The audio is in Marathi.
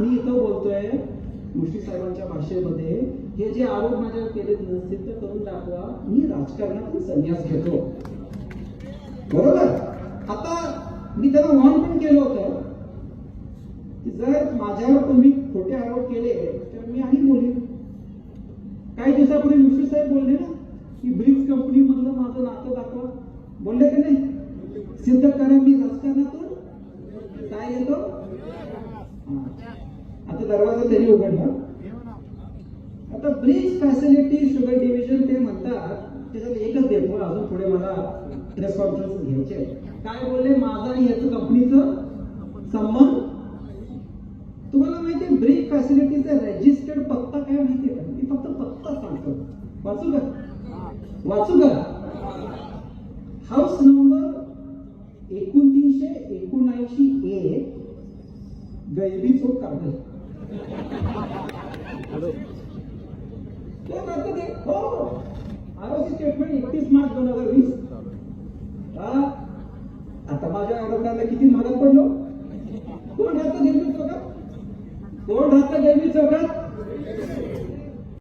मी इथं बोलतोय मुश्री साहेबांच्या भाषेमध्ये. हे जे आरोप माझ्यावर केले नसतील तर करून दाखवा. मी राजकारणातून संन्यास घेतो. बरोबर? आता मी त्यांना वॉर्न पण केलं होतं की जर माझ्यावर तुम्ही खोटे आरोप केले तर मी आणि बोलेन. काही दिवसापूर्वी मुश्री साहेब बोलले ना की ब्रिक्स कंपनी मधलं माझं नातं दाखवा. बोलले की नाही? सिद्ध करा मी राजकारणातून काय येतो हा. आता दरवाजा त्यांनी उघडला. आता ब्रिज फॅसिलिटी शुगर डिव्हिजन ते म्हणतात त्याच्यात एकच देतो. अजून पुढे मला प्रेस कॉन्फरन्स घ्यायचे काय बोलले? माझा आणि याचं कंपनीचं संबंध? तुम्हाला माहिती आहे ब्रेक फॅसिलिटीचा रजिस्टर्ड पत्ता काय माहितीये का? मी फक्त पत्ता सांगतो. वाचू का? वाचू का? हाऊस नंबर एकोणतीसशे एकोणऐंशी एक गैबी चौक कागल आरोग्य स्टेटमेंट एकतीस मार्च दोन हजार वीस हा? आता माझ्या आरोग्याला किती महागात पडलो कोण राहतं गैबी चौकात कोण राहतं गैबी चौकात